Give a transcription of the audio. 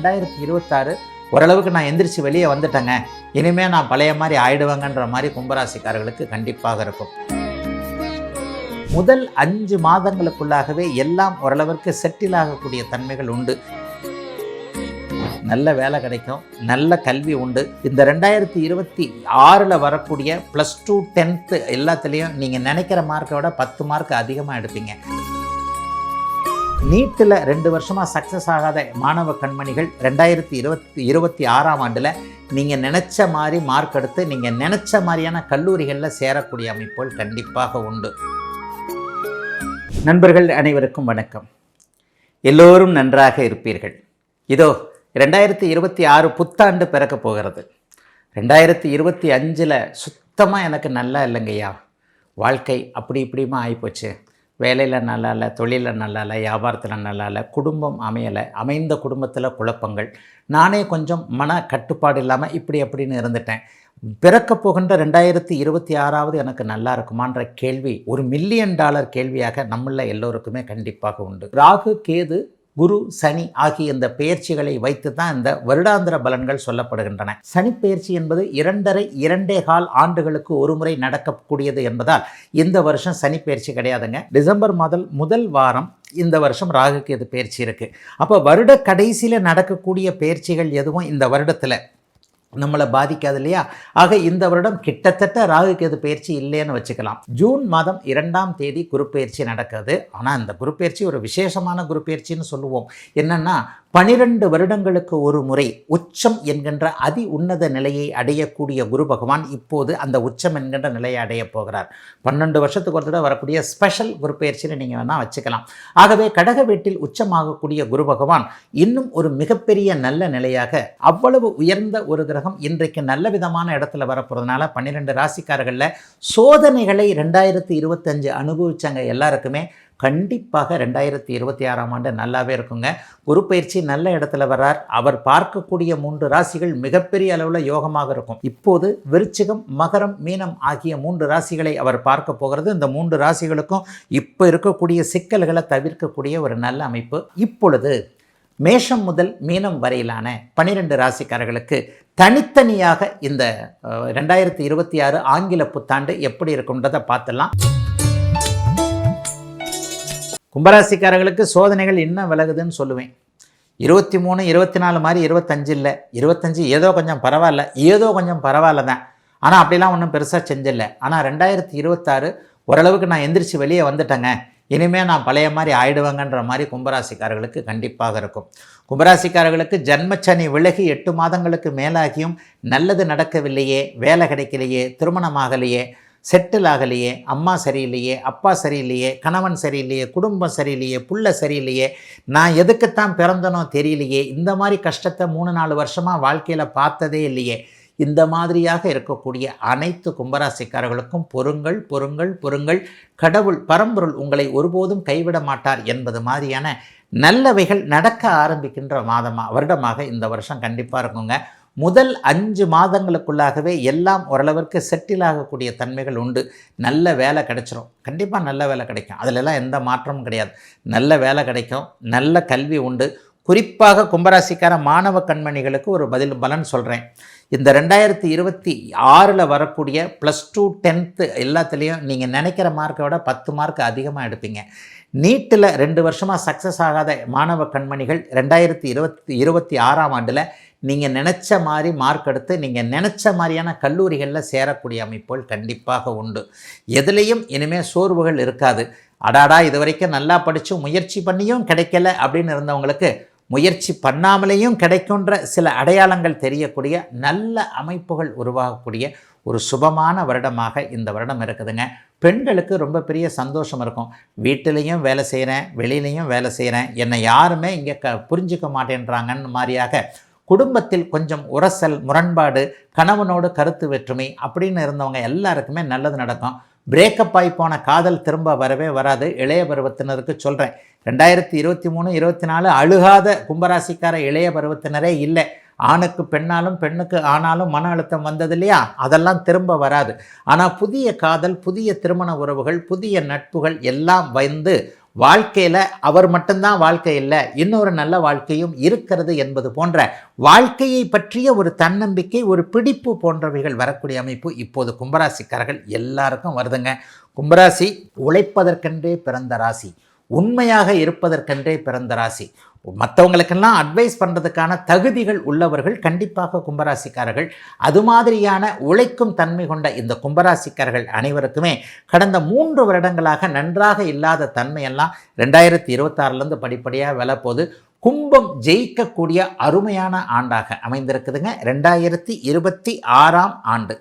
ரெண்டாயிரத்தி இருபத்தாறு ஓரளவுக்கு நான் எந்திரிச்சு வெளியே வந்துட்டேங்க. இனிமேல் நான் பழைய மாதிரி ஆயிடுவேங்கன்ற மாதிரி கும்பராசிக்காரர்களுக்கு கண்டிப்பாக இருக்கும். முதல் அஞ்சு மாதங்களுக்குள்ளாகவே எல்லாம் ஓரளவிற்கு செட்டில் ஆகக்கூடிய தன்மைகள் உண்டு. நல்ல வேலை கிடைக்கும் நல்ல கல்வி உண்டு. இந்த ரெண்டாயிரத்தி இருபத்தி ஆறில் வரக்கூடிய ப்ளஸ் டூ டென்த்து எல்லாத்துலேயும் நீங்கள் நினைக்கிற மார்க்கை விட பத்து மார்க் அதிகமாக எடுப்பீங்க. நீட்டில் ரெண்டு வருஷமாக சக்ஸஸ் ஆகாத மாணவ கண்மணிகள் ரெண்டாயிரத்தி இருபத்தி இருபத்தி ஆறாம் ஆண்டில் நீங்கள் நினச்ச மாதிரி மார்க் எடுத்து நீங்கள் நினச்ச மாதிரியான கல்லூரிகளில் சேரக்கூடிய அமைப்புகள் கண்டிப்பாக உண்டு. நண்பர்கள் அனைவருக்கும் வணக்கம். எல்லோரும் நன்றாக இருப்பீர்கள். இதோ ரெண்டாயிரத்தி இருபத்தி ஆறு புத்தாண்டு பிறக்க போகிறது. ரெண்டாயிரத்தி இருபத்தி அஞ்சில் சுத்தமாக எனக்கு நல்லா இல்லைங்கய்யா. வாழ்க்கை அப்படி இப்படியுமா ஆகிப்போச்சு வேலையில் நல்லா இல்லை தொழிலில் நல்லா இல்லை வியாபாரத்தில் நல்லா இல்லை குடும்பம் அமையலை அமைந்த குடும்பத்தில் குழப்பங்கள். நானே கொஞ்சம் மன கட்டுப்பாடு இல்லாமல் இப்படி அப்படின்னு இருந்துட்டேன். பிறக்க போகின்ற ரெண்டாயிரத்தி இருபத்தி ஆறாவது எனக்கு நல்லா இருக்குமான்ற கேள்வி ஒரு மில்லியன் டாலர் கேள்வியாக நம்மள எல்லோருக்குமே கண்டிப்பாக உண்டு. ராகு கேது குரு சனி ஆகிய இந்த பெயர்ச்சிகளை வைத்து தான் இந்த வருடாந்திர பலன்கள் சொல்லப்படுகின்றன. சனி பெயர்ச்சி என்பது இரண்டரை இரண்டே கால் ஆண்டுகளுக்கு ஒரு முறை நடக்கக்கூடியது என்பதால் இந்த வருஷம் சனி பெயர்ச்சி கிடையாதுங்க. டிசம்பர் மாதம் முதல் வாரம் இந்த வருஷம் ராகுக்கு இது பயிற்சி இருக்குது அப்போ வருட கடைசியில் நடக்கக்கூடிய பயிற்சிகள் எதுவும் இந்த வருடத்தில் நம்மளை பாதிக்காது இல்லையா? ஆக இந்த வருடம் கிட்டத்தட்ட ராகு கேது பயிற்சி இல்லைன்னு வச்சுக்கலாம். ஜூன் மாதம் இரண்டாம் தேதி குருப்பெயர்ச்சி நடக்குது ஆனால் இந்த குருப்பெயர்ச்சி ஒரு விசேஷமான குருப்பெயர்ச்சின்னு சொல்லுவோம். என்னென்னா பனிரெண்டு வருடங்களுக்கு ஒரு முறை உச்சம் என்கின்ற அதி உன்னத நிலையை அடையக்கூடிய குரு பகவான் இப்போது அந்த உச்சம் என்கின்ற நிலையை அடையப் போகிறார். பன்னெண்டு வருஷத்துக்கு ஒரு தடவை வரக்கூடிய ஸ்பெஷல் குரு பயிற்சியில் நீங்கள் வேணால் வச்சுக்கலாம். ஆகவே கடக வீட்டில் உச்சமாகக்கூடிய குரு பகவான் இன்னும் ஒரு மிகப்பெரிய நல்ல நிலையாக அவ்வளவு உயர்ந்த ஒரு கிரகம் இன்றைக்கு நல்ல விதமான இடத்துல வரப்போகிறதுனால பன்னிரெண்டு ராசிக்காரர்களில் சோதனைகளை ரெண்டாயிரத்தி இருபத்தஞ்சு அனுபவிச்சவங்க எல்லாருக்குமே. கண்டிப்பாக ரெண்டாயிரத்தி இருபத்தி ஆறாம் ஆண்டு நல்லாவே இருக்குங்க. குரு பயிற்சி நல்ல இடத்துல வர்றார். அவர் பார்க்கக்கூடிய மூன்று ராசிகள் மிகப்பெரிய அளவில் யோகமாக இருக்கும். இப்போது விருச்சிகம் மகரம் மீனம் ஆகிய மூன்று ராசிகளை அவர் பார்க்க போகிறது. இந்த மூன்று ராசிகளுக்கும் இப்போ இருக்கக்கூடிய சிக்கல்களை தவிர்க்கக்கூடிய ஒரு நல்ல அமைப்பு. இப்பொழுது மேஷம் முதல் மீனம் வரையிலான பனிரெண்டு ராசிக்காரர்களுக்கு தனித்தனியாக இந்த ரெண்டாயிரத்தி இருபத்தி ஆறு ஆங்கில புத்தாண்டு எப்படி இருக்குன்றதை பார்த்துலாம் கும்பராசிக்காரர்களுக்கு சோதனைகள் இன்னும் விலகுதுன்னு சொல்லுவேன். இருபத்தி மூணு இருபத்தி நாலு மாதிரி இருபத்தஞ்சு இல்லை. இருபத்தஞ்சு ஏதோ கொஞ்சம் பரவாயில்ல. ஏதோ கொஞ்சம் பரவாயில்ல தான். ஆனால் அப்படிலாம் ஒன்றும் பெருசாக செஞ்சில்லை ஆனால் ரெண்டாயிரத்தி இருபத்தாறு ஓரளவுக்கு நான் எந்திரிச்சு வெளியே வந்துட்டேங்க. இனிமேல் நான் பழைய மாதிரி ஆயிடுவேங்கன்ற மாதிரி கும்பராசிக்காரர்களுக்கு கண்டிப்பாக இருக்கும். கும்பராசிக்காரர்களுக்கு ஜன்மச்சனி விலகி எட்டு மாதங்களுக்கு மேலாகியும் நல்லது நடக்கவில்லையே வேலை கிடைக்கலையே திருமணமாகலையே செட்டில் ஆகலையே அம்மா சரியில்லையே அப்பா சரியில்லையே கணவன் சரியில்லையே குடும்பம் சரியில்லையே புள்ள சரியில்லையே நான் எதுக்குத்தான் பிறந்தனோ தெரியலையே இந்த மாதிரி கஷ்டத்தை மூணு நாலு வருஷமாக வாழ்க்கையில் பார்த்ததே இல்லையே இந்த மாதிரியாக இருக்கக்கூடிய அனைத்து கும்பராசிக்காரர்களுக்கும் பொறுங்கள் பொறுங்கள் பொறுங்கள். கடவுள் பரம்பொருள் உங்களை ஒருபோதும் கைவிட மாட்டார் என்பது மாதிரியான நல்லவைகள் நடக்க ஆரம்பிக்கின்ற மாதமாக வருடமாக இந்த வருஷம் கண்டிப்பாக இருக்குங்க. முதல் அஞ்சு மாதங்களுக்குள்ளாகவே எல்லாம் ஓரளவிற்கு செட்டில் ஆகக்கூடிய தன்மைகள் உண்டு. நல்ல வேலை கிடைச்சிரும். கண்டிப்பாக நல்ல வேலை கிடைக்கும். அதிலெல்லாம் எந்த மாற்றமும் கிடையாது. நல்ல வேலை கிடைக்கும். நல்ல கல்வி உண்டு. குறிப்பாக கும்பராசிக்கார மாணவ கண்மணிகளுக்கு ஒரு பதில் பலன் சொல்கிறேன் இந்த ரெண்டாயிரத்தி இருபத்தி ஆறில் வரக்கூடிய ப்ளஸ் டூ டென்த்து எல்லாத்துலேயும் நீங்கள் நினைக்கிற மார்க்கை விட பத்து மார்க் அதிகமாக எடுப்பீங்க. நீட்டில் ரெண்டு வருஷமாக சக்ஸஸ் ஆகாத மாணவ கண்மணிகள் ரெண்டாயிரத்தி இருபத்தி இருபத்தி ஆறாம் ஆண்டில் நீங்கள் நினச்ச மாதிரி மார்க் எடுத்து நீங்கள் நினச்ச மாதிரியான கல்லூரிகளில் சேரக்கூடிய அமைப்புகள் கண்டிப்பாக உண்டு. எதுலேயும் இனிமேல் சோர்வுகள் இருக்காது. அடாடா இது வரைக்கும் நல்லா படித்து முயற்சி பண்ணியும் கிடைக்கல அப்படின்னு இருந்தவங்களுக்கு முயற்சி பண்ணாமலேயும் கிடைக்குன்ற சில அடையாளங்கள் தெரியக்கூடிய நல்ல அமைப்புகள் உருவாகக்கூடிய ஒரு சுபமான வருடமாக இந்த வருடம் இருக்குதுங்க. பெண்களுக்கு ரொம்ப பெரிய சந்தோஷம் இருக்கும். வீட்டிலையும் வேலை செய்கிறேன் வெளியிலையும் வேலை செய்கிறேன் என்னை யாருமே இங்கே க புரிஞ்சிக்க மாட்டேன்றாங்கன்னு மாதிரியாக குடும்பத்தில் கொஞ்சம் உரசல் முரண்பாடு கணவனோடு கருத்து வேற்றுமை அப்படின்னு இருந்தவங்க எல்லாருக்குமே நல்லது நடக்கும். பிரேக்கப் ஆகி போன காதல் திரும்ப வரவே வராது. இளைய பருவத்தினருக்கு சொல்கிறேன் ரெண்டாயிரத்தி இருபத்தி மூணு இருபத்தி நாலு அழுகாத கும்பராசிக்கார இளைய பருவத்தினரே இல்லை. ஆணுக்கு பெண்ணாலும் பெண்ணுக்கு ஆனாலும் மன அழுத்தம் வந்தது இல்லையா? அதெல்லாம் திரும்ப வராது. ஆனால் புதிய காதல் புதிய திருமண உறவுகள் புதிய நட்புகள் எல்லாம் வந்து வாழ்க்கையில் அவர் மட்டும்தான் வாழ்க்கை இல்லை இன்னொரு நல்ல வாழ்க்கையும் இருக்கிறது என்பது போன்ற வாழ்க்கையை பற்றிய ஒரு தன்னம்பிக்கை ஒரு பிடிப்பு போன்றவைகள் வரக்கூடிய அமைப்பு இப்போது கும்பராசிக்காரர்கள் எல்லாருக்கும் வருதுங்க. கும்பராசி உழைப்பதற்கென்றே பிறந்த ராசி. உண்மையாக இருப்பதற்கென்றே பிறந்த ராசி. மற்றவங்களுக்கெல்லாம் அட்வைஸ் பண்ணுறதுக்கான தகுதிகள் உள்ளவர்கள் கண்டிப்பாக கும்பராசிக்காரர்கள். அது மாதிரியான உழைக்கும் தன்மை கொண்ட இந்த கும்பராசிக்காரர்கள் அனைவருக்குமே கடந்த மூன்று வருடங்களாக நன்றாக இல்லாத தன்மையெல்லாம் ரெண்டாயிரத்தி இருபத்தாறுலேருந்து படிப்படியாக விலப்போது கும்பம் ஜெயிக்கக்கூடிய அருமையான ஆண்டாக அமைந்திருக்குதுங்க. ரெண்டாயிரத்தி இருபத்தி ஆறாம் ஆண்டு.